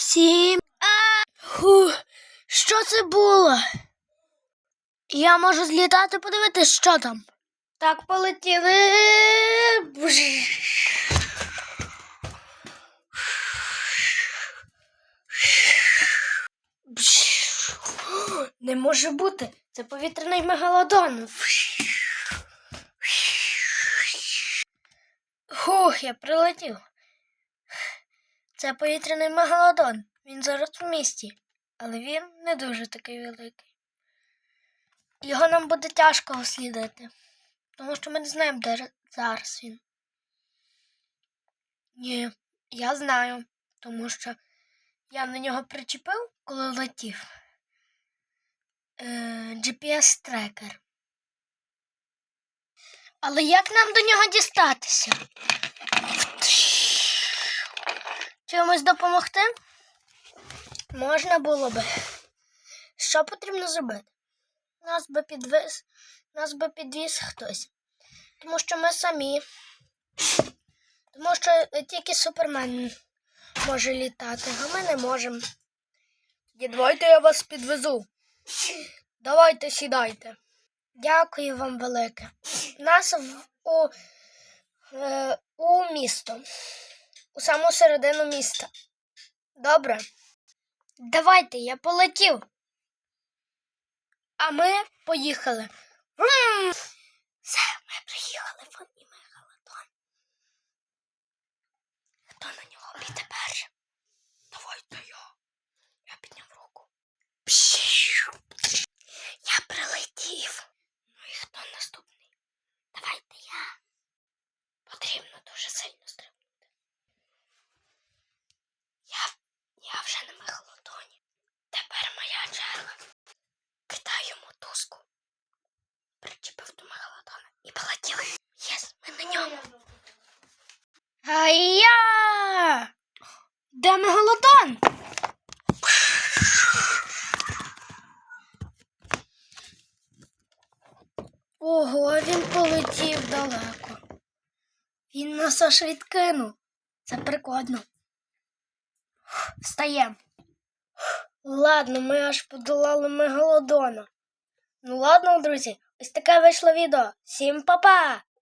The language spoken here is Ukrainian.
Всім. Фу, що це було? Я можу злітати, подивитись, що там. Так, полетіли. Не може бути. Це повітряний мегалодон. Хух, я прилетів. Це повітряний мегалодон. Він зараз в місті, але він не дуже такий великий. Його нам буде тяжко дослідити, тому що ми не знаємо, де зараз він. Ні, я знаю, тому що я на нього причепив, коли летів. Е, GPS-трекер. Але як нам до нього дістатися? Чимось допомогти? Можна було би. Що потрібно зробити? Нас би підвіз, нас би підвіз хтось. Тому що ми самі. Тому що тільки супермен може літати, а ми не можемо. Давайте я вас підвезу. Давайте сідайте. Дякую вам велике. Нас в, у, е, у місто. Саму середину міста. Добре. Давайте, я полетів. А ми поїхали. Врум! Все, ми приїхали в мегалодон. Хто на нього піде першим? Давайте я. Я підняв руку. Пшшу. Я прилетів. Ну і хто наступний? Давайте я. Потрібно дуже сильно стрибнути. Я, я вже на мегалодоні. Тепер моя черга. Кидаю мотузку. Причепив до мегалодона і полетіли. Єс, ми на ньому. Ай-я! Де мегалодон? Ого, він полетів далеко. Він нас аж відкинув. Це прикольно. Встаємо. Ладно, ми аж подолали мегалодона. Ну ладно, друзі, ось таке вийшло відео. Всім па-па!